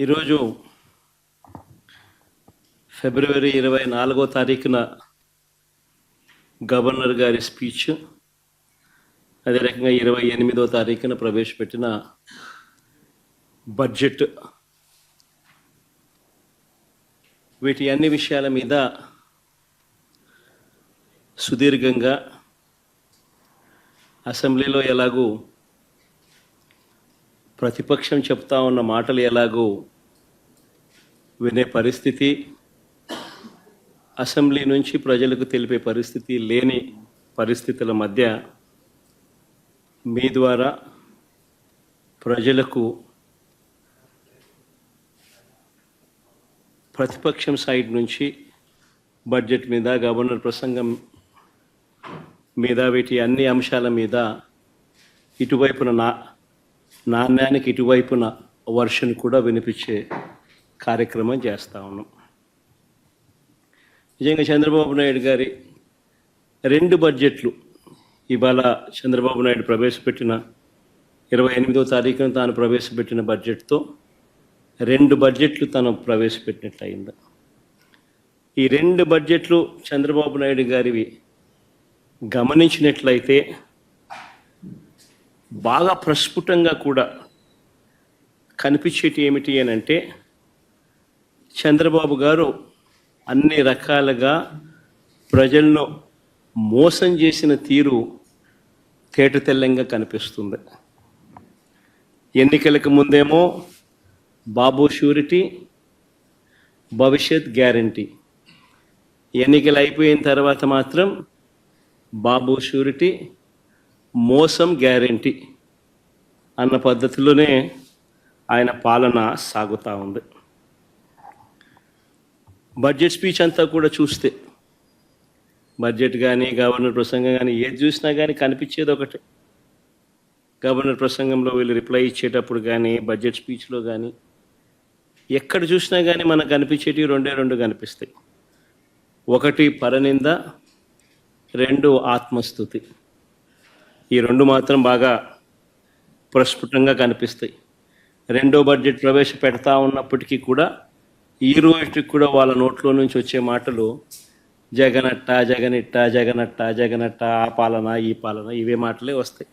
ఈరోజు ఫిబ్రవరి ఇరవై నాలుగో తారీఖున గవర్నర్ గారి స్పీచ్ అదే రకంగా ఇరవై ఎనిమిదో తారీఖున ప్రవేశపెట్టిన బడ్జెట్. వీటి అన్ని విషయాల మీద సుదీర్ఘంగా అసెంబ్లీలో ఎలాగూ ప్రతిపక్షం చెప్తా ఉన్న మాటలు ఎలాగో వినే పరిస్థితి అసెంబ్లీ నుంచి ప్రజలకు తెలిపే పరిస్థితి లేని పరిస్థితుల మధ్య మీ ద్వారా ప్రజలకు ప్రతిపక్షం సైడ్ నుంచి బడ్జెట్ మీద గవర్నర్ ప్రసంగం మీద వీటి అన్ని అంశాల మీద ఇటువైపున నా నాణ్యానికి ఇటువైపున వర్షన్ కూడా వినిపించే కార్యక్రమం చేస్తా ఉన్నాం. నిజంగా చంద్రబాబు నాయుడు గారి రెండు బడ్జెట్లు ఇవాళ చంద్రబాబు నాయుడు ప్రవేశపెట్టిన ఇరవై ఎనిమిదో తారీఖున తాను ప్రవేశపెట్టిన బడ్జెట్తో రెండు బడ్జెట్లు తను ప్రవేశపెట్టినట్లయింది. ఈ రెండు బడ్జెట్లు చంద్రబాబు నాయుడు గారివి గమనించినట్లయితే బాగా ప్రస్ఫుటంగా కూడా కనిపించేటి ఏమిటి అని అంటే చంద్రబాబు గారు అన్ని రకాలుగా ప్రజలను మోసం చేసిన తీరు తేటతెల్లంగా కనిపిస్తుంది. ఎన్నికలకు ముందేమో బాబు షూరిటీ భవిష్యత్ గ్యారంటీ. ఎన్నికలు అయిపోయిన తర్వాత మాత్రం బాబు షూరిటీ మోసం గ్యారంటీ అన్న పద్ధతిలోనే ఆయన పాలన సాగుతూ ఉంది. బడ్జెట్ స్పీచ్ అంతా కూడా చూస్తే బడ్జెట్ కానీ గవర్నర్ ప్రసంగం కానీ ఏది చూసినా కానీ కనిపించేది ఒకటే. గవర్నర్ ప్రసంగంలో వీళ్ళు రిప్లై ఇచ్చేటప్పుడు కానీ బడ్జెట్ స్పీచ్లో కానీ ఎక్కడ చూసినా కానీ మనకు కనిపించేటివి రెండే రెండు కనిపిస్తాయి. ఒకటి పరనింద రెండు ఆత్మస్థుతి. ఈ రెండు మాత్రం బాగా ప్రస్ఫుటంగా కనిపిస్తాయి. రెండో బడ్జెట్ ప్రవేశపెడతా ఉన్నప్పటికీ కూడా ఈ రోజుకి కూడా వాళ్ళ నోట్లో నుంచి వచ్చే మాటలు జగనట్ట జగనిట్ట జగనట్ట జగనట్ట ఆ పాలన ఈ పాలన ఇవే మాటలే వస్తాయి.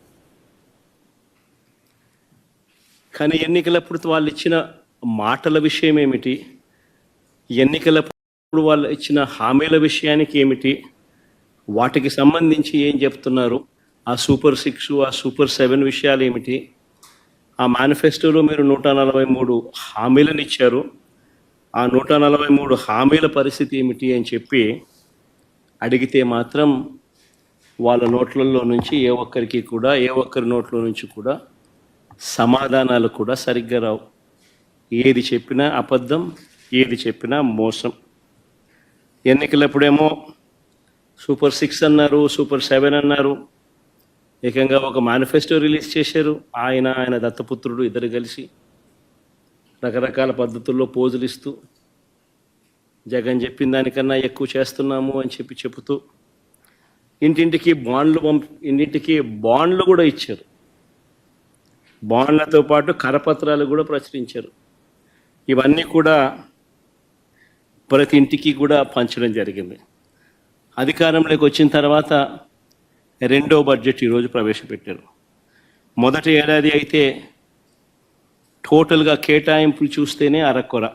కానీ ఎన్నికలప్పుడు వాళ్ళు ఇచ్చిన మాటల విషయం ఏమిటి? ఎన్నికలప్పుడు వాళ్ళు ఇచ్చిన హామీల విషయానికి ఏమిటి? వాటికి సంబంధించి ఏం చెప్తున్నారు? ఆ సూపర్ సిక్స్ ఆ సూపర్ సెవెన్ విషయాలు ఏమిటి ఆ మేనిఫెస్టోలో మీరు నూట నలభై మూడు హామీలను ఇచ్చారు. ఆ నూట నలభై మూడు హామీల పరిస్థితి ఏమిటి అని చెప్పి అడిగితే మాత్రం వాళ్ళ నోట్లలో నుంచి ఏ ఒక్కరికి కూడా ఏ ఒక్కరి నోట్లో నుంచి కూడా సమాధానాలు కూడా సరిగ్గా రావు. ఏది చెప్పినా అబద్ధం ఏది చెప్పినా మోసం. ఎన్నికలప్పుడేమో సూపర్ సిక్స్ అన్నారు సూపర్ సెవెన్ అన్నారు. ఏకంగా ఒక మేనిఫెస్టో రిలీజ్ చేశారు. ఆయన ఆయన దత్తపుత్రుడు ఇద్దరు కలిసి రకరకాల పద్ధతుల్లో పోజులు ఇస్తూ జగన్ చెప్పిన దానికన్నా ఎక్కువ చేస్తున్నాము అని చెప్పి చెబుతూ ఇంటింటికి బాండ్లు పంపి ఇంటింటికి బాండ్లు కూడా ఇచ్చారు. బాండ్లతో పాటు కరపత్రాలు కూడా ప్రచురించారు. ఇవన్నీ కూడా ప్రతి ఇంటికి కూడా పంచడం జరిగింది. అధికారంలోకి వచ్చిన తర్వాత రెండో బడ్జెట్ ఈరోజు ప్రవేశపెట్టారు. మొదటి ఏడాది అయితే టోటల్గా కేటాయింపులు చూస్తేనే అరకొర.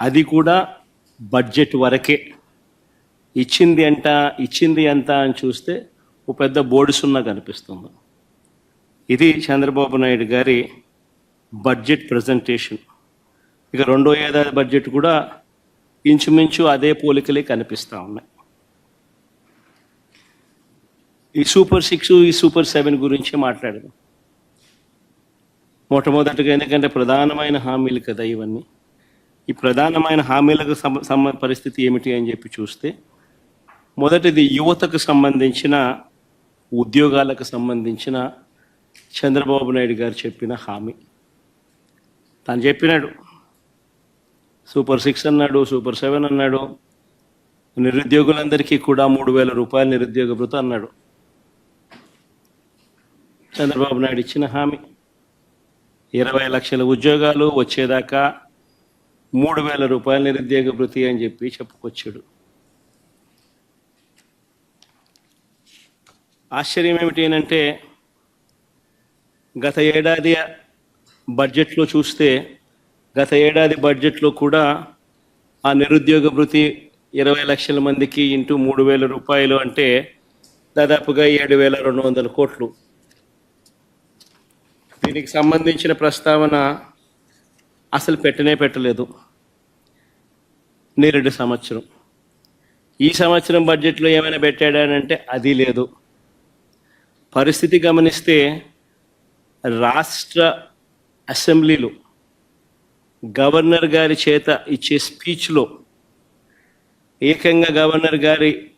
అది కూడా బడ్జెట్ వరకే. ఇచ్చింది అంట ఇచ్చింది ఎంత అని చూస్తే ఓ పెద్ద బోర్డు సున్నా కనిపిస్తుంది. ఇది చంద్రబాబు నాయుడు గారి బడ్జెట్ ప్రజెంటేషన్. ఇక రెండో ఏడాది బడ్జెట్ కూడా ఇంచుమించు అదే పోలికలే కనిపిస్తూ ఉన్నాయి. ఈ సూపర్ సిక్స్ ఈ సూపర్ సెవెన్ గురించి మాట్లాడదాం. మొట్టమొదటిగా ఎందుకంటే ప్రధానమైన హామీలు కదా ఇవన్నీ. ఈ ప్రధానమైన హామీలకు సమ పరిస్థితి ఏమిటి అని చెప్పి చూస్తే మొదటిది యువతకు సంబంధించిన ఉద్యోగాలకు సంబంధించిన చంద్రబాబు నాయుడు గారు చెప్పిన హామీ. తను చెప్పినాడు సూపర్ సిక్స్ అన్నాడు సూపర్ సెవెన్ అన్నాడు నిరుద్యోగులందరికీ కూడా మూడు వేల రూపాయలు నిరుద్యోగ భృత అన్నాడు. చంద్రబాబు నాయుడు ఇచ్చిన హామీ. ఇరవై లక్షల ఉద్యోగాలు వచ్చేదాకా మూడు వేల రూపాయల నిరుద్యోగ వృత్తి అని చెప్పి చెప్పుకొచ్చాడు. ఆశ్చర్యం ఏమిటి అంటే గత ఏడాది బడ్జెట్లో చూస్తే గత ఏడాది బడ్జెట్లో కూడా ఆ నిరుద్యోగ వృత్తి ఇరవై లక్షల మందికి ఇంటూ మూడు వేల రూపాయలు అంటే దాదాపుగా ఏడు వేల రెండు వందల కోట్లు. దీనికి సంబంధించిన ప్రస్తావన అసలు పెట్టనే పెట్టలేదు. నేరుడు సంవత్సరం. ఈ సంవత్సరం బడ్జెట్లో ఏమైనా పెట్టాడానంటే అది లేదు. పరిస్థితి గమనిస్తే రాష్ట్ర అసెంబ్లీలో గవర్నర్ గారి చేత ఇచ్చే స్పీచ్లో ఏకంగా గవర్నర్ గారి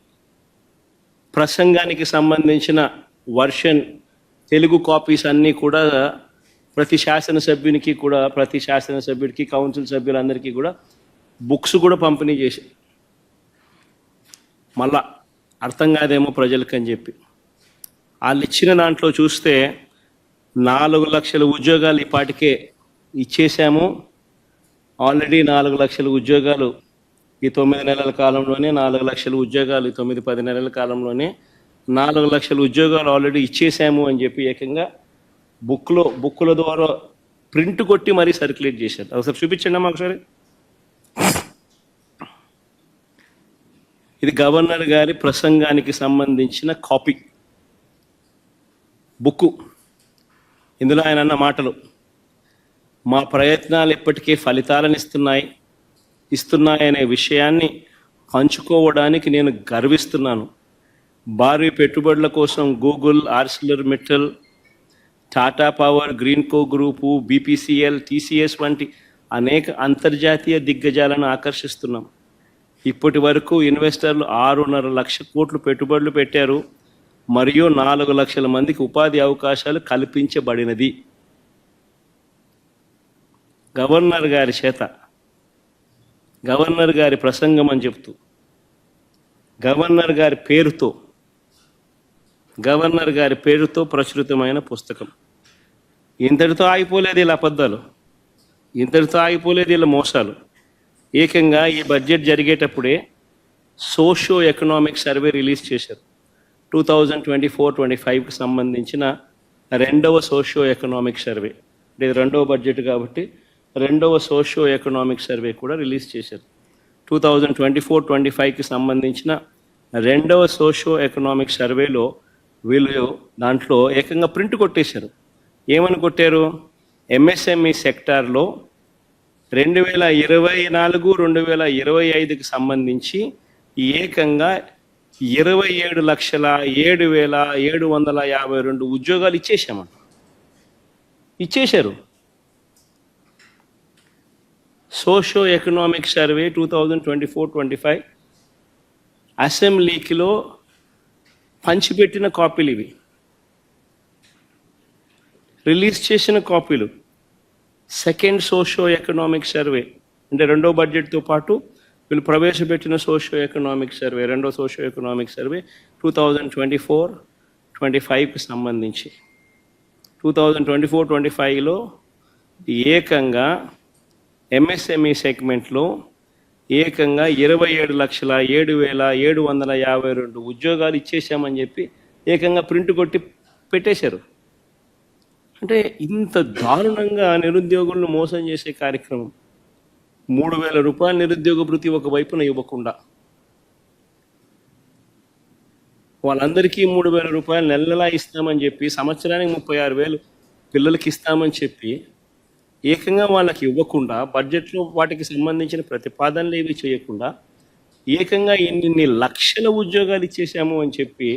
ప్రసంగానికి సంబంధించిన వర్షన్ తెలుగు కాపీస్ అన్నీ కూడా ప్రతి శాసనసభ్యునికి కూడా ప్రతి శాసనసభ్యుడికి కౌన్సిల్ సభ్యులందరికీ కూడా బుక్స్ కూడా పంపిణీ చేసి మళ్ళా అర్థం కాదేమో ప్రజలకు అని చెప్పి. వాళ్ళు ఇచ్చిన దాంట్లో చూస్తే నాలుగు లక్షల ఉద్యోగాలు ఇప్పటికే ఇచ్చేసాము ఆల్రెడీ నాలుగు లక్షల ఉద్యోగాలు ఈ తొమ్మిది నెలల కాలంలోనే నాలుగు లక్షల ఉద్యోగాలు ఈ తొమ్మిది పది నెలల కాలంలోనే నాలుగు లక్షల ఉద్యోగాలు ఆల్రెడీ ఇచ్చేసాము అని చెప్పి ఏకంగా బుక్లో బుక్కుల ద్వారా ప్రింట్ కొట్టి మరీ సర్క్యులేట్ చేశారు. ఒకసారి చూపించండి అమ్మా ఒకసారి. ఇది గవర్నర్ గారి ప్రసంగానికి సంబంధించిన కాపీ. బుక్కు. ఇందులో ఆయన అన్న మాటలు మా ప్రయత్నాలు ఇప్పటికే ఫలితాలను ఇస్తున్నాయి ఇస్తున్నాయనే విషయాన్ని పంచుకోవడానికి నేను గర్విస్తున్నాను. భారీ పెట్టుబడుల కోసం Google Arcelor Mittal Tata power Greenko group BPCL TCS వంటి అనేక అంతర్జాతీయ దిగ్గజాలను ఆకర్షిస్తున్నాం. ఇప్పటి వరకు ఇన్వెస్టర్లు ఆరున్నర లక్ష కోట్లు పెట్టుబడులు పెట్టారు. మరియు నాలుగు లక్షల మందికి ఉపాధి అవకాశాలు కల్పించబడినది. గవర్నర్ గారి చేత గవర్నర్ గారి ప్రసంగం అని చెప్తూ గవర్నర్ గారి పేరుతో గవర్నర్ గారి పేరుతో ప్రచురితమైన పుస్తకం. ఇంతటితో ఆగిపోలేదు వీళ్ళ అబద్ధాలు ఇంతటితో ఆగిపోలేదు వీళ్ళ మోసాలు. ఏకంగా ఈ బడ్జెట్ జరిగేటప్పుడే సోషో ఎకనామిక్ సర్వే రిలీజ్ చేశారు. Two thousand twenty four twenty ఫైవ్కి సంబంధించిన రెండవ సోషియో ఎకనామిక్ సర్వే. అంటే ఇది రెండవ బడ్జెట్ కాబట్టి రెండవ సోషియో ఎకనామిక్ సర్వే కూడా రిలీజ్ చేశారు. Two thousand twenty four twenty ఫైవ్కి సంబంధించిన రెండవ సోషియో ఎకనామిక్ సర్వేలో వీళ్ళు దాంట్లో ఏకంగా ప్రింట్ కొట్టేశారు. ఏమని కొట్టారు? ఎంఎస్ఎంఈ సెక్టార్లో రెండు వేల ఇరవై నాలుగు రెండు వేల ఇరవై ఐదుకి సంబంధించి ఏకంగా ఇరవై ఏడు లక్షల ఏడు వేల ఏడు వందల యాభై రెండు ఉద్యోగాలు ఇచ్చేసామంట ఇచ్చేశారు. Socio economic survey two thousand twenty four twenty five అసెంబ్లీకిలో పంచిపెట్టిన కాపీలు ఇవి. రిలీజ్ చేసిన కాపీలు. Second socio economic survey. అంటే రెండో బడ్జెట్తో పాటు వీళ్ళు ప్రవేశపెట్టిన సోషో ఎకనామిక్ సర్వే రెండో socio economic survey two thousand twenty four twenty ఫైవ్కి సంబంధించి. Two thousand twenty four twenty ఫైవ్లో ఏకంగా ఎంఎస్ఎంఈ సెగ్మెంట్లో ఏకంగా ఇరవై ఏడు లక్షల ఏడు వేల ఏడు వందల యాభై రెండు ఉద్యోగాలు ఇచ్చేసామని చెప్పి ఏకంగా ప్రింట్ కొట్టి పెట్టేశారు. అంటే ఇంత దారుణంగా నిరుద్యోగులను మోసం చేసే కార్యక్రమం. మూడు వేల రూపాయల నిరుద్యోగ ప్రతి ఒక వైపున ఇవ్వకుండా. వాళ్ళందరికీ మూడు వేల రూపాయలు నెల నెలా ఇస్తామని చెప్పి సంవత్సరానికి ముప్పై ఆరు వేలు పిల్లలకి ఇస్తామని చెప్పి ఏకంగా వాళ్ళకి ఇవ్వకుండా బడ్జెట్లో వాటికి సంబంధించిన ప్రతిపాదనలు ఏవి చేయకుండా ఏకంగా ఎన్ని లక్షల ఉద్యోగాలు ఇచ్చేసాము అని చెప్పి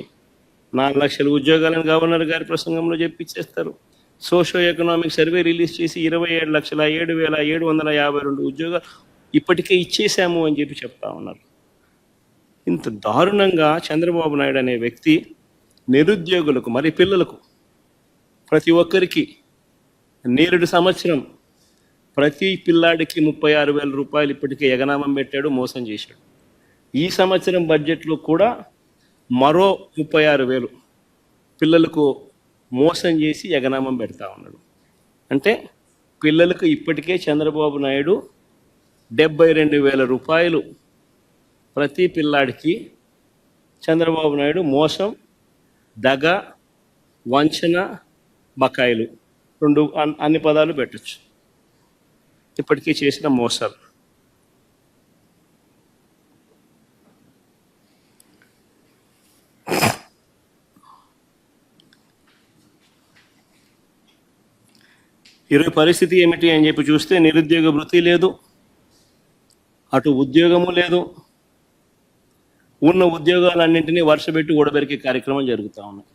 నాలుగు లక్షల ఉద్యోగాలను గవర్నర్ గారి ప్రసంగంలో చెప్పిచ్చేస్తారు సోషో ఎకనామిక్ సర్వే రిలీజ్ చేసి ఇరవై ఏడు లక్షల ఏడు వేల ఏడు వందల యాభై రెండు ఉద్యోగాలు ఇప్పటికే ఇచ్చేసాము అని చెప్పి చెప్తా ఉన్నారు. ఇంత దారుణంగా చంద్రబాబు నాయుడు అనే వ్యక్తి నిరుద్యోగులకు మరి పిల్లలకు ప్రతి ఒక్కరికి నేరుడు సంవత్సరం ప్రతి పిల్లాడికి ముప్పై ఆరు వేల రూపాయలు ఇప్పటికే ఎగనామం పెట్టాడు మోసం చేశాడు. ఈ సంవత్సరం బడ్జెట్లో కూడా మరో ముప్పై ఆరు వేలు పిల్లలకు మోసం చేసి ఎగనామం పెడతా ఉన్నాడు. అంటే పిల్లలకు ఇప్పటికే చంద్రబాబు నాయుడు డెబ్బై రెండు వేల రూపాయలు ప్రతి పిల్లాడికి చంద్రబాబు నాయుడు మోసం దగ వంచన బకాయిలు రెండు అన్- అన్ని పదాలు పెట్టచ్చు. ఇప్పటికీ చేసిన మోసాలు ఇరవై పరిస్థితి ఏమిటి అని చెప్పి చూస్తే నిరుద్యోగ వృత్తి లేదు అటు ఉద్యోగము లేదు ఉన్న ఉద్యోగాలన్నింటినీ వర్షపెట్టి ఊడబెరికే కార్యక్రమం జరుగుతూ ఉన్నాయి.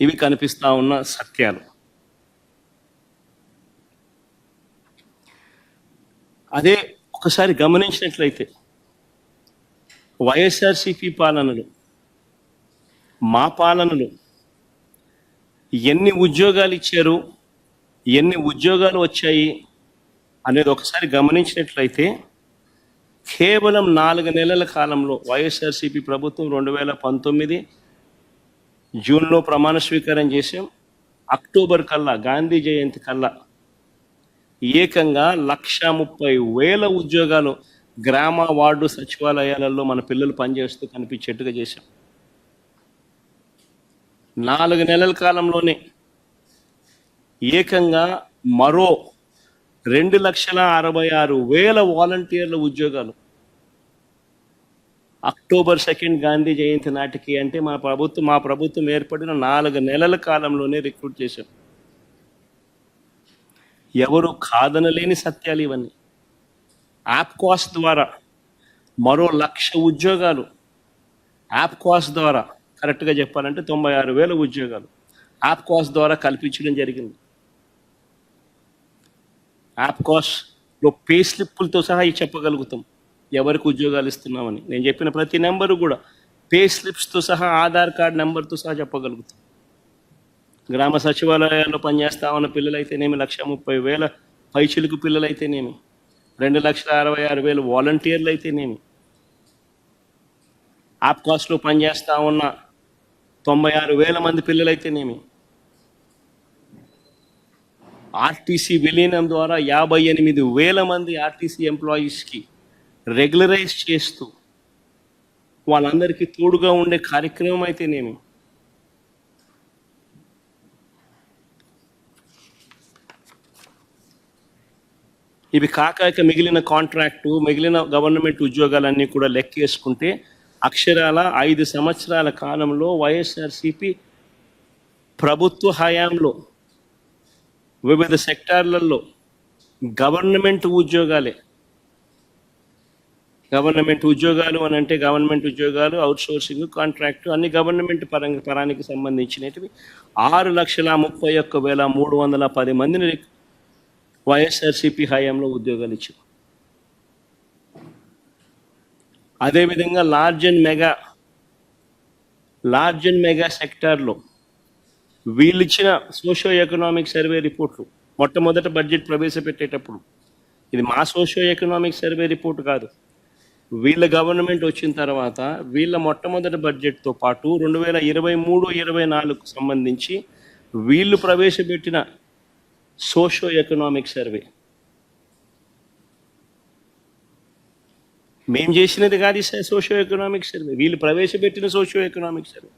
ఇవి కనిపిస్తా ఉన్న సత్యాలు. అదే ఒకసారి గమనించినట్లయితే వైఎస్ఆర్సిపి పాలనలు మా పాలనలు ఎన్ని ఉద్యోగాలు ఇచ్చారు ఎన్ని ఉద్యోగాలు వచ్చాయి అనేది ఒకసారి గమనించినట్లయితే కేవలం నాలుగు నెలల కాలంలో వైఎస్ఆర్సీపీ ప్రభుత్వం రెండు వేల పంతొమ్మిది జూన్లో ప్రమాణ స్వీకారం చేసాం అక్టోబర్ కల్లా గాంధీ జయంతి కల్లా ఏకంగా లక్ష ముప్పై వేల ఉద్యోగాలు గ్రామ వార్డు సచివాలయాలలో మన పిల్లలు పనిచేస్తూ కనిపించేట్టుగా చేశాం. నాలుగు నెలల కాలంలోనే ఏకంగా మరో రెండు లక్షల అరవై ఆరు వేల వాలంటీర్ల ఉద్యోగాలు. అక్టోబర్ సెకండ్ గాంధీ జయంతి నాటికి అంటే మా ప్రభుత్వం మా ప్రభుత్వం ఏర్పడిన నాలుగు నెలల కాలంలోనే రిక్రూట్ చేశాం. ఎవరు కాదనలేని సత్యాలు ఇవన్నీ. యాప్ కాస్ ద్వారా మరో లక్ష ఉద్యోగాలు. యాప్ కాస్ ద్వారా కరెక్ట్గా చెప్పాలంటే తొంభై ఆరు వేల ఉద్యోగాలు. యాప్ కాస్ ద్వారా కల్పించడం జరిగింది. యాప్ కాస్ట్లో పే స్లిప్పులతో సహా ఇవి చెప్పగలుగుతాం. ఎవరికి ఉద్యోగాలు ఇస్తున్నామని. నేను చెప్పిన ప్రతి నెంబరు కూడా పే స్లిప్స్తో సహా ఆధార్ కార్డ్ నెంబర్తో సహా చెప్పగలుగుతాం. గ్రామ సచివాలయాల్లో పనిచేస్తా ఉన్న పిల్లలైతేనేమి లక్ష ముప్పై వేల పైచిలుకు పిల్లలైతేనేమి? రెండు లక్షల అరవై ఆరు వేలు వాలంటీర్లు అయితేనేమి ఆప్కాస్ట్లో పనిచేస్తూ ఉన్న తొంభై ఆరు వేల మంది పిల్లలైతేనేమి? ఆర్టీసీ విలీనం ద్వారా యాభై ఎనిమిది వేల మంది ఆర్టీసీ ఎంప్లాయీస్కి రెగ్యులరైజ్ చేస్తూ వాళ్ళందరికీ తోడుగా ఉండే కార్యక్రమం అయితేనేమి? ఇవి కాక ఇక మిగిలిన కాంట్రాక్టు మిగిలిన గవర్నమెంట్ ఉద్యోగాలన్నీ కూడా లెక్కేసుకుంటే అక్షరాల ఐదు సంవత్సరాల కాలంలో వైఎస్ఆర్సిపి ప్రభుత్వ హయాంలో వివిధ సెక్టార్లలో గవర్నమెంట్ ఉద్యోగాలే. గవర్నమెంట్ ఉద్యోగాలు అని అంటే గవర్నమెంట్ ఉద్యోగాలు అవుట్సోర్సింగ్ కాంట్రాక్టు కాంట్రాక్ట్ అన్ని గవర్నమెంట్ పరంగా పరానికి సంబంధించినవి. ఆరు లక్షల ముప్పై ఒక్క వేల మూడు వందల పది మందిని వైఎస్ఆర్సిపి హయాంలో ఉద్యోగాలు ఇచ్చారు అదేవిధంగా large and mega large and mega సెక్టార్లో వీళ్ళు ఇచ్చిన సోషో ఎకనామిక్ సర్వే రిపోర్ట్లు మొట్టమొదట బడ్జెట్ ప్రవేశపెట్టేటప్పుడు. ఇది మా సోషో ఎకనామిక్ సర్వే రిపోర్ట్ కాదు. వీళ్ళ గవర్నమెంట్ వచ్చిన తర్వాత వీళ్ళ మొట్టమొదటి బడ్జెట్తో పాటు రెండు వేల ఇరవై మూడు ఇరవై నాలుగుకు సంబంధించి వీళ్ళు ప్రవేశపెట్టిన సోషో ఎకనామిక్ సర్వే. మేం చేసినది కాదు సోషో ఎకనామిక్ సర్వే. వీళ్ళు ప్రవేశపెట్టిన సోషో ఎకనామిక్ సర్వే.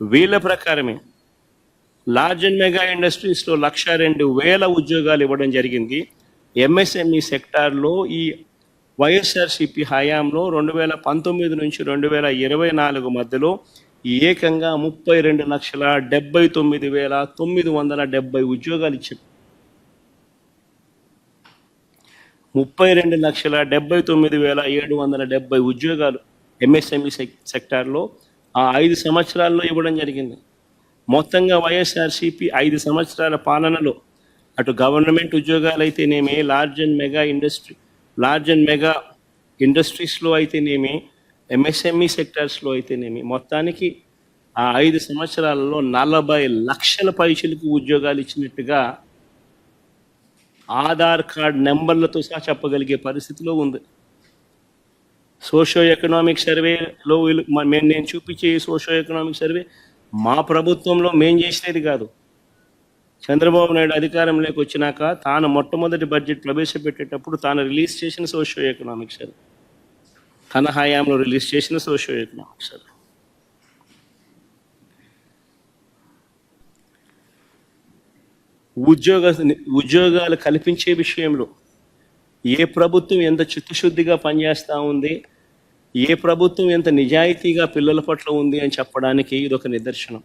వీళ్ళ ప్రకారమే లార్జ్ అండ్ మెగా ఇండస్ట్రీస్లో లక్ష రెండు వేల ఉద్యోగాలు ఇవ్వడం జరిగింది. ఎంఎస్ఎంఈ సెక్టార్లో ఈ వైఎస్ఆర్సిపి హయాంలో రెండు వేల పంతొమ్మిది నుంచి రెండు వేల ఇరవై నాలుగు మధ్యలో ఏకంగా ముప్పై రెండు లక్షల డెబ్బై తొమ్మిది వేల తొమ్మిది వందల డెబ్బై ఉద్యోగాలు ఇచ్చారు. ముప్పై రెండు లక్షల డెబ్బై తొమ్మిది వేల ఏడు వందల డెబ్బై ఉద్యోగాలు ఎంఎస్ఎంఈ సెక్ సెక్టార్లో ఆ ఐదు సంవత్సరాల్లో ఇవ్వడం జరిగింది. మొత్తంగా వైఎస్ఆర్సిపి ఐదు సంవత్సరాల పాలనలో అటు గవర్నమెంట్ ఉద్యోగాలు అయితేనేమి large and mega industry large and mega ఇండస్ట్రీస్లో అయితేనేమి ఎంఎస్ఎంఈ సెక్టార్స్లో అయితేనేమి మొత్తానికి ఆ ఐదు సంవత్సరాలలో నలభై లక్షల పైసలకు ఉద్యోగాలు ఇచ్చినట్టుగా ఆధార్ కార్డ్ నెంబర్లతో సహా చెప్పగలిగే పరిస్థితిలో ఉంది. సోషో ఎకనామిక్ సర్వేలో మేము నేను చూపించే సోషో ఎకనామిక్ సర్వే మా ప్రభుత్వంలో మేం చేసినది కాదు. చంద్రబాబు నాయుడు అధికారంలోకి వచ్చినాక తాను మొట్టమొదటి బడ్జెట్ ప్రవేశపెట్టేటప్పుడు తాను రిలీజ్ చేసిన సోషో ఎకనామిక్స్ సర్వే. తన హయాంలో రిలీజ్ చేసిన సోషో ఎకనామిక్స్ సర్వే. ఉద్యోగ ఉద్యోగాలు కల్పించే విషయంలో ఏ ప్రభుత్వం ఎంత చిత్తశుద్ధిగా పనిచేస్తూ ఉంది ఏ ప్రభుత్వం ఎంత నిజాయితీగా పిల్లల పట్ల ఉంది అని చెప్పడానికి ఇది ఒక నిదర్శనం.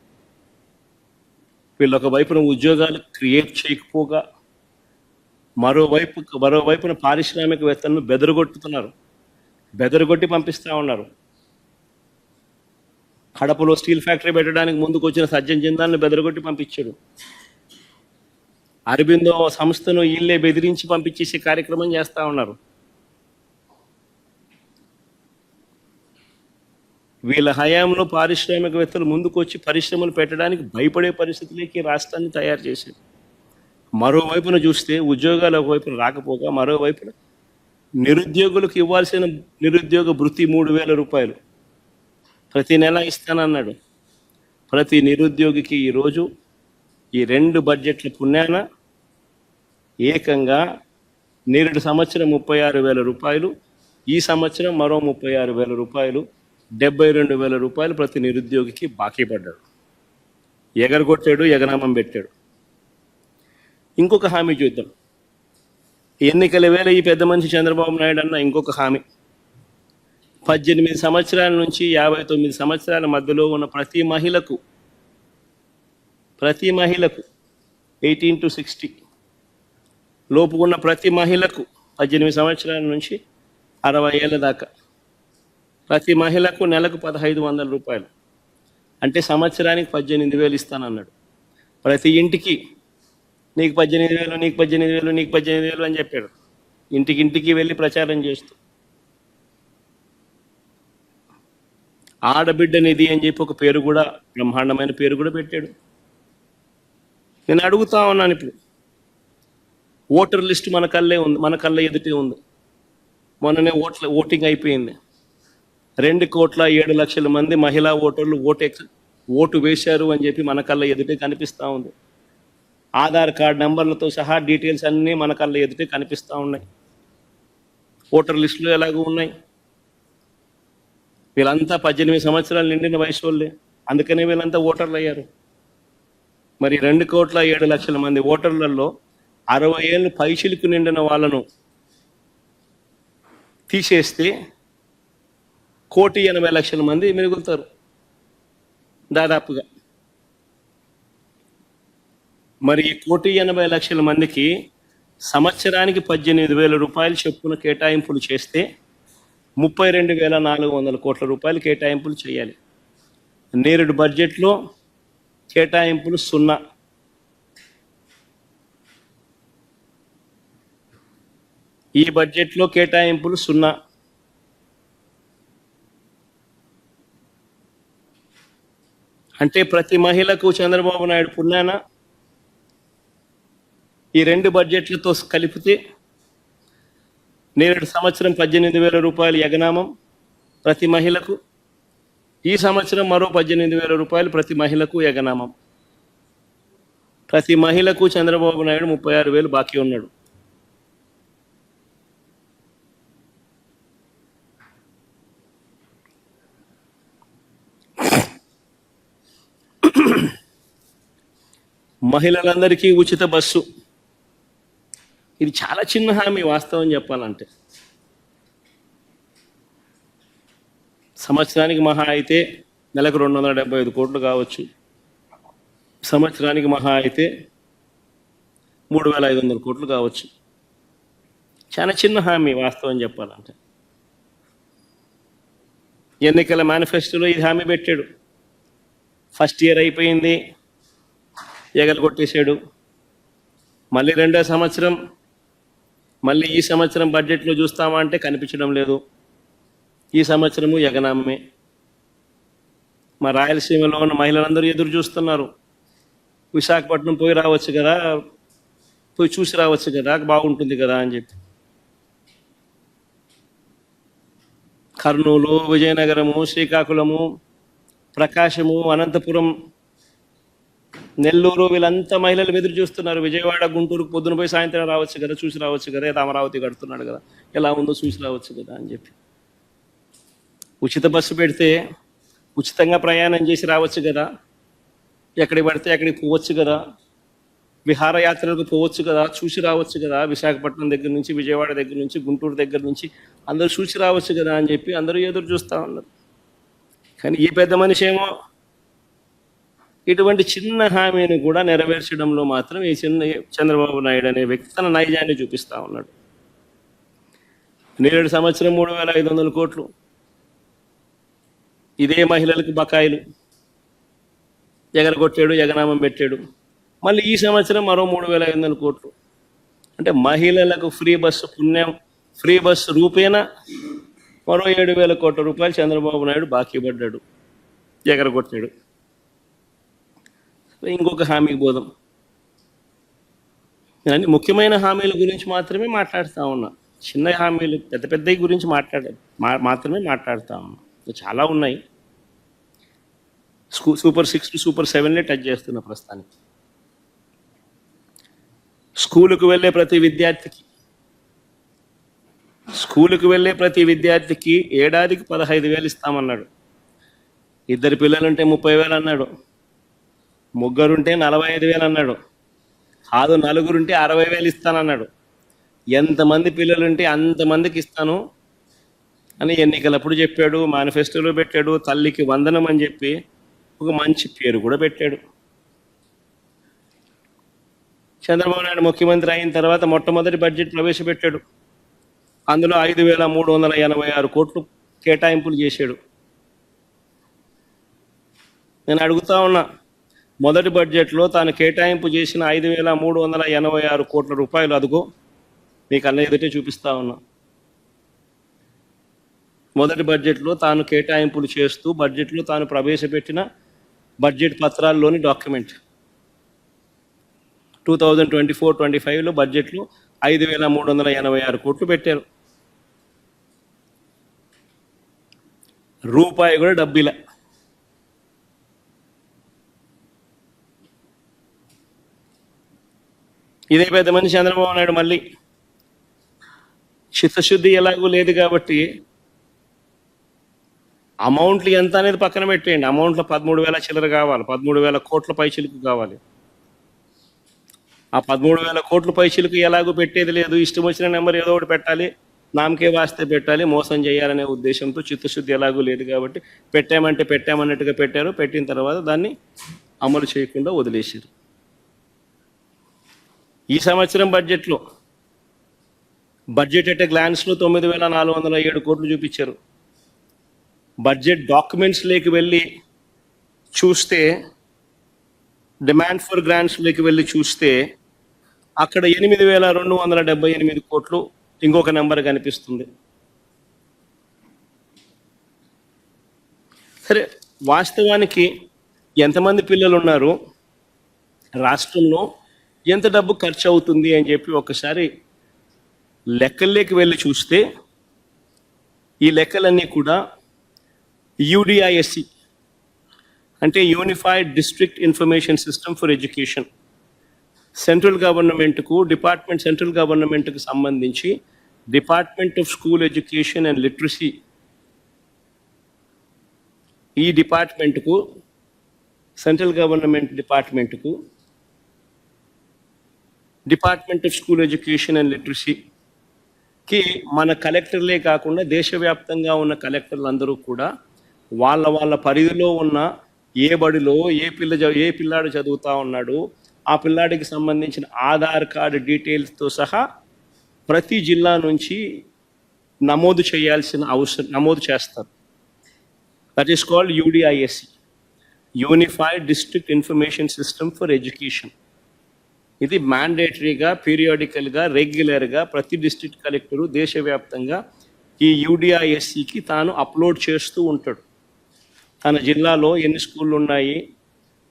వీళ్ళు వైపున ఉద్యోగాలు క్రియేట్ చేయకపోగా మరోవైపు మరోవైపున పారిశ్రామికవేత్తలను బెదరగొట్టుతున్నారు బెదరగొట్టి పంపిస్తూ ఉన్నారు. కడపలో స్టీల్ ఫ్యాక్టరీ పెట్టడానికి ముందుకు వచ్చిన సజ్జన్ జిందాల్ని బెదరగొట్టి పంపించాడు. అరబిందో సంస్థను వీళ్ళే బెదిరించి పంపించేసే కార్యక్రమం చేస్తూ ఉన్నారు. వీళ్ళ హయాంలో పారిశ్రామికవేత్తలు ముందుకు వచ్చి పరిశ్రమలు పెట్టడానికి భయపడే పరిస్థితులకి రాష్ట్రాన్ని తయారు చేశారు. మరోవైపున చూస్తే ఉద్యోగాలు ఒకవైపున రాకపోగా మరోవైపున నిరుద్యోగులకు ఇవ్వాల్సిన నిరుద్యోగ భృతి మూడు వేల రూపాయలు. ప్రతి నెల ఇస్తానన్నాడు. ప్రతి నిరుద్యోగికి ఈరోజు ఈ రెండు బడ్జెట్ల పుణ్యాన ఏకంగా నేరుడు సంవత్సరం ముప్పై ఆరు వేల రూపాయలు ఈ సంవత్సరం మరో ముప్పై ఆరు వేల రూపాయలు డెబ్బై రెండు వేల రూపాయలు ప్రతి నిరుద్యోగికి బాకీ పడ్డాడు. ఎగరగొట్టాడు ఎగనామం పెట్టాడు. ఇంకొక హామీ చూద్దాం. ఎన్నికల వేళ ఈ పెద్ద మనిషి చంద్రబాబు నాయుడు అన్న ఇంకొక హామీ. పద్దెనిమిది సంవత్సరాల నుంచి యాభై తొమ్మిది సంవత్సరాల మధ్యలో ఉన్న ప్రతి మహిళకు ప్రతి మహిళకు ఎయిటీన్ టు సిక్స్టీ లోపు ఉన్న ప్రతి మహిళకు పద్దెనిమిది సంవత్సరాల నుంచి అరవై ఏళ్ళ దాకా. ప్రతి మహిళకు నెలకు పదహైదు వందల రూపాయలు. అంటే సంవత్సరానికి పద్దెనిమిది వేలు ఇస్తానన్నాడు. ప్రతి ఇంటికి నీకు పద్దెనిమిది వేలు నీకు పద్దెనిమిది వేలు నీకు పద్దెనిమిది వేలు అని చెప్పాడు. ఇంటికి ఇంటికి వెళ్ళి ప్రచారం చేస్తూ. ఆడబిడ్డ నిధి అని చెప్పి ఒక పేరు కూడా బ్రహ్మాండమైన పేరు కూడా పెట్టాడు. నేను అడుగుతా ఉన్నాను ఇప్పుడు. ఓటర్ లిస్ట్ మన కళ్ళే ఉంది మన కళ్ళ ఎదుటే ఉంది. మొన్ననే ఓట్ల ఓటింగ్ అయిపోయింది. రెండు కోట్ల ఏడు లక్షల మంది మహిళా ఓటర్లు ఓటు ఓటు వేశారు అని చెప్పి మన కళ్ళ ఎదుటే కనిపిస్తూ ఉంది. ఆధార్ కార్డ్ నెంబర్లతో సహా డీటెయిల్స్ అన్నీ మన కళ్ళ ఎదుటే కనిపిస్తూ ఉన్నాయి. ఓటర్ లిస్టులు ఎలాగూ ఉన్నాయి? వీళ్ళంతా పద్దెనిమిది సంవత్సరాలు నిండిన వయసు వాళ్ళే అందుకనే వీళ్ళంతా ఓటర్లు అయ్యారు. మరి రెండు కోట్ల ఏడు లక్షల మంది ఓటర్లలో అరవై ఏళ్ళు పైచిలుకు నిండిన వాళ్ళను తీసేస్తే కోటి ఎనభై లక్షల మంది మిగులుతారు దాదాపుగా. మరి ఈ కోటి ఎనభై లక్షల మందికి సంవత్సరానికి పద్దెనిమిది వేల రూపాయలు చొప్పున కేటాయింపులు చేస్తే ముప్పై రెండు వేల నాలుగు వందల కోట్ల రూపాయలు కేటాయింపులు చేయాలి. నేరుడు బడ్జెట్లో కేటాయింపులు సున్నా. ఈ బడ్జెట్లో కేటాయింపులు సున్నా. అంటే ప్రతి మహిళకు చంద్రబాబు నాయుడు పుణ్యాన ఈ రెండు బడ్జెట్లతో కలిపితే నేరేడు సంవత్సరం పద్దెనిమిది వేల రూపాయలు యగనామం ప్రతి మహిళకు. ఈ సంవత్సరం మరో పద్దెనిమిది వేల రూపాయలు ప్రతి మహిళకు యగనామం. ప్రతి మహిళకు చంద్రబాబు నాయుడు ముప్పై ఆరు వేలు బాకీ ఉన్నాడు. మహిళలందరికీ ఉచిత బస్సు. ఇది చాలా చిన్న హామీ వాస్తవం చెప్పాలంటే. సంవత్సరానికి మహా అయితే నెలకు రెండు వందల డెబ్బై ఐదు కోట్లు కావచ్చు. సంవత్సరానికి మహా అయితే మూడు వేల ఐదు వందల కోట్లు కావచ్చు. చాలా చిన్న హామీ వాస్తవం చెప్పాలంటే. ఎన్నికల మేనిఫెస్టోలో ఇది హామీ పెట్టాడు. ఫస్ట్ ఇయర్ అయిపోయింది. ఎగలు కొట్టేశాడు మళ్ళీ రెండో సంవత్సరం మళ్ళీ ఈ సంవత్సరం బడ్జెట్లో చూస్తామా అంటే కనిపించడం లేదు. ఈ సంవత్సరము ఎగనామే మా రాయలసీమలో ఉన్న మహిళలందరూ ఎదురు చూస్తున్నారు. విశాఖపట్నం పోయి రావచ్చు కదా పోయి చూసి రావచ్చు కదా బాగుంటుంది కదా అని చెప్పి. కర్నూలు విజయనగరము శ్రీకాకుళము ప్రకాశము అనంతపురం నెల్లూరు వీళ్ళంతా మహిళలు ఎదురు చూస్తున్నారు. విజయవాడ గుంటూరు పొద్దున పోయి సాయంత్రం రావచ్చు కదా చూసి రావచ్చు కదా ఏదో అమరావతి కడుతున్నాడు కదా. ఎలా ఉందో చూసి రావచ్చు కదా అని చెప్పి. ఉచిత బస్సు పెడితే ఉచితంగా ప్రయాణం చేసి రావచ్చు కదా. ఎక్కడికి పడితే అక్కడికి పోవచ్చు కదా. విహారయాత్రలకు పోవచ్చు కదా చూసి రావచ్చు కదా. విశాఖపట్నం దగ్గర నుంచి విజయవాడ దగ్గర నుంచి గుంటూరు దగ్గర నుంచి అందరూ చూసి రావచ్చు కదా అని చెప్పి అందరూ ఎదురు చూస్తూ ఉన్నారు. కానీ ఈ పెద్ద మనిషి ఏమో ఇటువంటి చిన్న హామీని కూడా నెరవేర్చడంలో మాత్రం ఈ చిన్న చంద్రబాబు నాయుడు అనే వ్యక్తి తన నైజాన్ని చూపిస్తా ఉన్నాడు. నేరేడు సంవత్సరం మూడు వేల ఐదు వందల కోట్లు. ఇదే మహిళలకు బకాయిలు. ఎగరగొట్టాడు ఎగనామం పెట్టాడు. మళ్ళీ ఈ సంవత్సరం మరో మూడు వేల ఐదు వందల కోట్లు. అంటే మహిళలకు ఫ్రీ బస్సు పుణ్యం ఫ్రీ బస్సు రూపేణా మరో ఏడు వేల కోట్ల రూపాయలు చంద్రబాబు నాయుడు బాకీ పడ్డాడు ఎగరగొట్టాడు. ఇంకొక హామీకి పోదాం నేను ముఖ్యమైన హామీల గురించి మాత్రమే మాట్లాడుతూ ఉన్నా. చిన్న హామీలు పెద్ద పెద్ద గురించి మాట్లాడ మా- మాత్రమే మాట్లాడుతూ ఉన్నా. చాలా ఉన్నాయి. స్కూ సూపర్ సిక్స్ టు సూపర్ సెవెన్లే టచ్ చేస్తున్న ప్రస్తుతానికి. స్కూలుకు వెళ్ళే ప్రతి విద్యార్థికి స్కూలుకు వెళ్ళే ప్రతి విద్యార్థికి ఏడాదికి పదహైదు వేలు ఇస్తామన్నాడు. ఇద్దరు పిల్లలుంటే ముప్పై వేలు అన్నాడు. ముగ్గురుంటే నలభై ఐదు వేలు అన్నాడు కాదు నలుగురుంటే అరవై వేలు ఇస్తానన్నాడు ఎంతమంది పిల్లలుంటే అంతమందికి ఇస్తాను అని ఎన్నికలప్పుడు చెప్పాడు మేనిఫెస్టోలో పెట్టాడు తల్లికి వందనం అని చెప్పి ఒక మంచి పేరు కూడా పెట్టాడు. చంద్రబాబు నాయుడు ముఖ్యమంత్రి అయిన తర్వాత మొట్టమొదటి బడ్జెట్ ప్రవేశపెట్టాడు. అందులో ఐదు వేల మూడు వందల ఎనభై ఆరు కోట్లు కేటాయింపులు చేశాడు. నేను అడుగుతా ఉన్నా మొదటి బడ్జెట్లో తాను కేటాయింపు చేసిన ఐదు వేల మూడు వందల ఎనభై ఆరు కోట్ల రూపాయలు అదుగో మీకు అన్న ఎదుటే చూపిస్తా ఉన్నా. మొదటి బడ్జెట్లో తాను కేటాయింపులు చేస్తూ బడ్జెట్లో తాను ప్రవేశపెట్టిన budget పత్రాల్లోని document. Two thousand twenty four twenty ఫైవ్లో బడ్జెట్లో ఐదు వేల మూడు వందల ఎనభై ఆరు కోట్లు పెట్టారు. రూపాయి కూడా డబ్బిల. ఇదే పెద్ద మనిషి చంద్రబాబు నాయుడు మళ్ళీ. చిత్తశుద్ధి ఎలాగూ లేదు కాబట్టి అమౌంట్లు ఎంత అనేది పక్కన పెట్టేయండి. అమౌంట్లో పదమూడు వేల చిల్లర కావాలి. పదమూడు వేల కోట్ల పైచిలుకు కావాలి. ఆ పదమూడు వేల కోట్ల పైచిలకు ఎలాగో పెట్టేది లేదు. ఇష్టం వచ్చిన నెంబర్ ఏదో ఒకటి పెట్టాలి. నామకే వాస్తే పెట్టాలి. మోసం చేయాలనే ఉద్దేశంతో చిత్తశుద్ధి ఎలాగూ లేదు కాబట్టి పెట్టామంటే పెట్టామన్నట్టుగా పెట్టారు. పెట్టిన తర్వాత దాన్ని అమలు చేయకుండా వదిలేసారు ఈ సంవత్సరం బడ్జెట్లో బడ్జెట్ అంటే గ్లాన్స్లో తొమ్మిది వేల నాలుగు వందల ఏడు కోట్లు చూపించారు. బడ్జెట్ డాక్యుమెంట్స్ లేకి వెళ్ళి చూస్తే డిమాండ్ ఫర్ గ్రాంట్స్లోకి వెళ్ళి చూస్తే అక్కడ ఎనిమిది వేల రెండు వందల డెబ్బై ఎనిమిది కోట్లు ఇంకొక నెంబర్ కనిపిస్తుంది. సరే వాస్తవానికి ఎంతమంది పిల్లలు ఉన్నారు? రాష్ట్రంలో ఎంత డబ్బు ఖర్చు అవుతుంది అని చెప్పి ఒకసారి లెక్కల్లోకి వెళ్ళి చూస్తే ఈ లెక్కలన్నీ కూడా యూడిఐఎస్సి అంటే unified district information system for education central గవర్నమెంట్కు డిపార్ట్మెంట్ సెంట్రల్ గవర్నమెంట్కు సంబంధించి department of school education and literacy ఈ డిపార్ట్మెంట్కు central government డిపార్ట్మెంట్కు department of school education and లిటరసీకి మన కలెక్టర్లే కాకుండా దేశవ్యాప్తంగా ఉన్న కలెక్టర్లు అందరూ కూడా వాళ్ళ వాళ్ళ పరిధిలో ఉన్న ఏ బడిలో ఏ పిల్ల ఏ పిల్లాడు చదువుతా ఉన్నాడు ఆ పిల్లాడికి సంబంధించిన ఆధార్ కార్డు డీటెయిల్స్తో సహా ప్రతి జిల్లా నుంచి నమోదు చేయాల్సిన అవసరం నమోదు చేస్తారు. That is called UDISE unified district information system for education ఇది మ్యాండేటరీగా పీరియాడికల్గా రెగ్యులర్గా ప్రతి డిస్ట్రిక్ట్ కలెక్టరు దేశవ్యాప్తంగా ఈ యూడిఐఎస్సికి తాను అప్లోడ్ చేస్తూ ఉంటాడు. తన జిల్లాలో ఎన్ని స్కూళ్ళు ఉన్నాయి?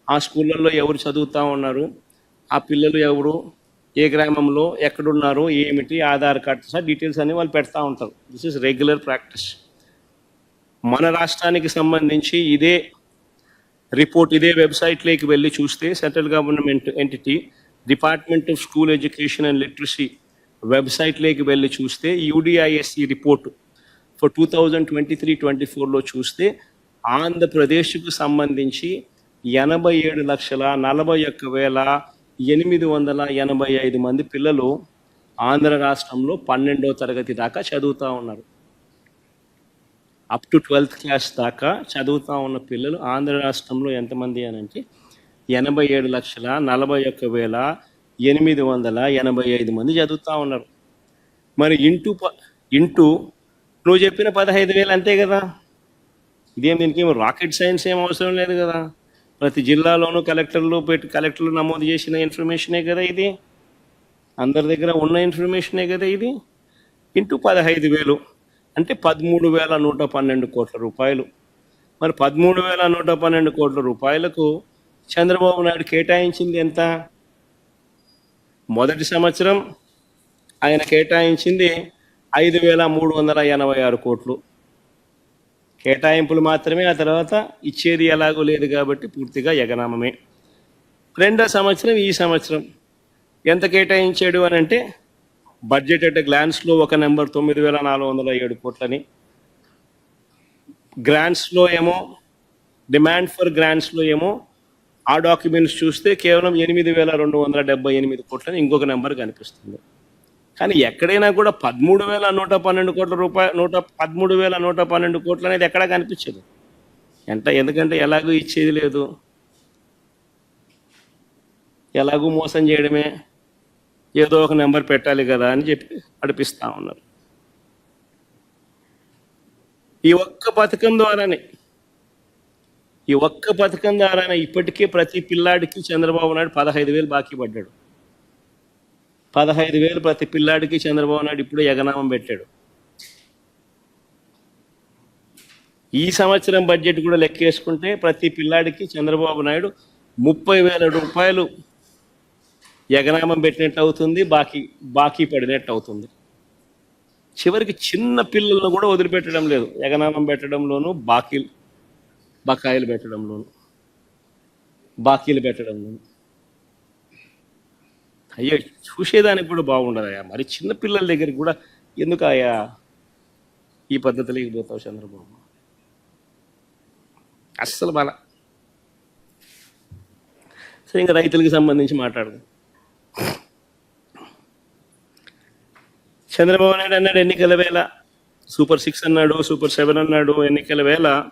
ఆ స్కూళ్ళల్లో ఎవరు చదువుతూ ఉన్నారు? ఆ పిల్లలు ఎవరు? ఏ గ్రామంలో ఎక్కడున్నారు? ఏమిటి? ఆధార్ కార్డు సార్ డీటెయిల్స్ అన్ని వాళ్ళు పెడతా ఉంటారు. దిస్ ఇస్ రెగ్యులర్ ప్రాక్టీస్ మన రాష్ట్రానికి సంబంధించి ఇదే రిపోర్ట్ ఇదే వెబ్సైట్లోకి వెళ్ళి చూస్తే central government entity department of school education and literacy వెబ్సైట్లోకి వెళ్ళి చూస్తే UDISE report. For two thousand twenty three twenty ఫోర్లో చూస్తే ఆంధ్రప్రదేశ్కు సంబంధించి ఎనభై ఏడు లక్షల నలభై ఒక్క వేల ఎనిమిది వందల ఎనభై ఐదు మంది పిల్లలు ఆంధ్ర రాష్ట్రంలో పన్నెండో తరగతి దాకా చదువుతూ ఉన్నారు. అప్ టు ట్వెల్త్ క్లాస్ దాకా చదువుతూ ఉన్న పిల్లలు ఆంధ్ర రాష్ట్రంలో ఎంతమంది అని అంటే ఎనభై ఏడు లక్షల నలభై ఒక్క వేల ఎనిమిది వందల ఎనభై ఐదు మంది చదువుతూ ఉన్నారు. మరి ఇంటూ ప ఇంటూ నువ్వు చెప్పిన పదహైదు వేలు అంతే కదా. ఇదేం దీనికి ఏమి రాకెట్ సైన్స్ ఏం అవసరం లేదు కదా. ప్రతి జిల్లాలోనూ కలెక్టర్లు పెట్టి కలెక్టర్లు నమోదు చేసిన ఇన్ఫర్మేషనే కదా ఇది. అందరి దగ్గర ఉన్న ఇన్ఫర్మేషనే కదా ఇది. ఇంటూ పదహైదు వేలు అంటే పదమూడు వేల నూట పన్నెండు కోట్ల రూపాయలు. మరి పదమూడు వేల నూట పన్నెండు కోట్ల రూపాయలకు చంద్రబాబు నాయుడు కేటాయించింది ఎంత? మొదటి సంవత్సరం ఆయన కేటాయించింది ఐదు వేల మూడు వందల ఎనభై ఆరు కోట్లు. కేటాయింపులు మాత్రమే ఆ తర్వాత ఇచ్చేది ఎలాగో లేదు కాబట్టి పూర్తిగా ఎగనామమే. రెండో సంవత్సరం ఈ సంవత్సరం ఎంత కేటాయించాడు అని అంటే బడ్జెట్ అట్ గ్లాన్స్లో ఒక నెంబర్ తొమ్మిది వేల నాలుగు వందల ఏడు కోట్లని. గ్రాంట్స్లో ఏమో డిమాండ్ ఫర్ గ్రాంట్స్లో ఏమో ఆ డాక్యుమెంట్స్ చూస్తే కేవలం ఎనిమిది వేల రెండు వందల డెబ్బై ఎనిమిది కోట్లని ఇంకొక నెంబర్ కనిపిస్తుంది. కానీ ఎక్కడైనా కూడా పదమూడు వేల నూట పన్నెండు కోట్ల రూపాయలు నూట పదమూడు వేల నూట పన్నెండు కోట్లు అనేది ఎక్కడా కనిపించదు. ఎంత ఎందుకంటే ఎలాగూ ఇచ్చేది లేదు. ఎలాగూ మోసం చేయడమే. ఏదో ఒక నెంబర్ పెట్టాలి కదా అని చెప్పి అడిపిస్తూ ఉన్నారు. ఈ ఒక్క పథకం ద్వారానే ఈ ఒక్క పథకం ద్వారానే ఇప్పటికే ప్రతి పిల్లాడికి చంద్రబాబు నాయుడు పదహైదు వేలు బాకీ పడ్డాడు. పదహైదు వేలు ప్రతి పిల్లాడికి చంద్రబాబు నాయుడు ఇప్పుడే ఎగనామం పెట్టాడు. ఈ సంవత్సరం బడ్జెట్ కూడా లెక్కేసుకుంటే ప్రతి పిల్లాడికి చంద్రబాబు నాయుడు ముప్పై వేల రూపాయలు ఎగనామం పెట్టినట్టు అవుతుంది బాకీ బాకీ పడినట్టు అవుతుంది. చివరికి చిన్న పిల్లలను కూడా వదిలిపెట్టడం లేదు. ఎగనామం పెట్టడంలోనూ బాకీలు బకాయిలు పెట్టడంలోను బాకీలు పెట్టడంలోను. అయ్యో చూసేదానికి కూడా బాగుండదయ్యా. మరి చిన్నపిల్లల దగ్గరికి కూడా ఎందుకు అయ్యా ఈ పద్ధతిలోకి పోతావు చంద్రబాబు? అస్సలు బల. సరే ఇంకా రైతులకు సంబంధించి మాట్లాడదాం. చంద్రబాబు నాయుడు అన్నాడు ఎన్నికల వేళ. సూపర్ సిక్స్ అన్నాడు సూపర్ సెవెన్ అన్నాడు ఎన్నికల వేళ.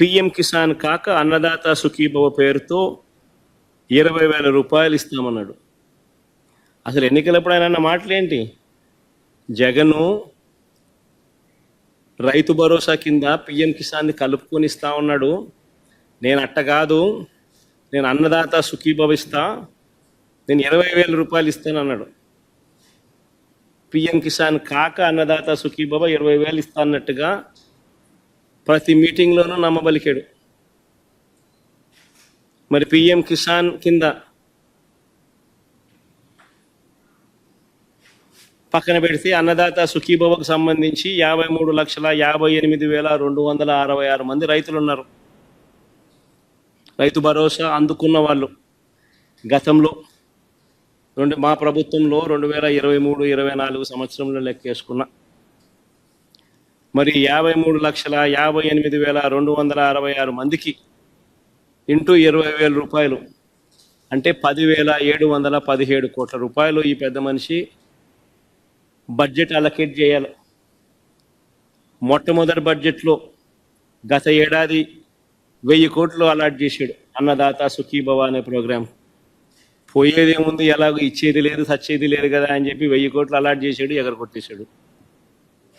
పిఎం కిసాన్ కాక అన్నదాత సుఖీభవ పేరుతో ఇరవై వేల రూపాయలు ఇస్తామన్నాడు. అసలు ఎన్నికలప్పుడు ఆయన అన్న మాటలేంటి? జగను రైతు భరోసా కింద పిఎం కిసాన్ని కలుపుకొని ఇస్తా ఉన్నాడు. నేను అట్ట కాదు. నేను అన్నదాత సుఖీభవిస్తా నేను ఇరవై వేల రూపాయలు ఇస్తాను అన్నాడు పిఎం కిసాన్ కాక అన్నదాత సుఖీభవ ఇరవై వేలు ఇస్తా అన్నట్టుగా ప్రతి మీటింగ్లోనూ నమ్మబలికాడు. మరి పిఎం కిసాన్ కింద పక్కన పెడితే అన్నదాత సుఖీభవకు సంబంధించి యాభై మూడు లక్షల యాభై ఎనిమిది వేల రెండు వందల అరవై ఆరు మంది రైతులు ఉన్నారు రైతు భరోసా అందుకున్న వాళ్ళు. గతంలో రెండు మా ప్రభుత్వంలో రెండు వేల ఇరవై మూడు ఇరవై నాలుగు సంవత్సరంలో లెక్కేసుకున్నా మరి యాభై మూడు లక్షల యాభై ఎనిమిది వేల రెండు వందల అరవై ఆరు మందికి ఇంటూ ఇరవై వేల రూపాయలు. అంటే పదివేల ఏడు వందల పదిహేడు కోట్ల రూపాయలు ఈ పెద్ద మనిషి బడ్జెట్ అలకేట్ చేయాలి. మొట్టమొదటి బడ్జెట్లో గత ఏడాది వెయ్యి కోట్లు అలాట్ చేశాడు అన్నదాత సుఖీభవ అనే ప్రోగ్రాం పోయేది ఏముంది ఎలాగో ఇచ్చేది లేదు సచ్చేది లేదు కదా అని చెప్పి వెయ్యి కోట్లు అలాట్ చేశాడు ఎగరగొట్టేశాడు.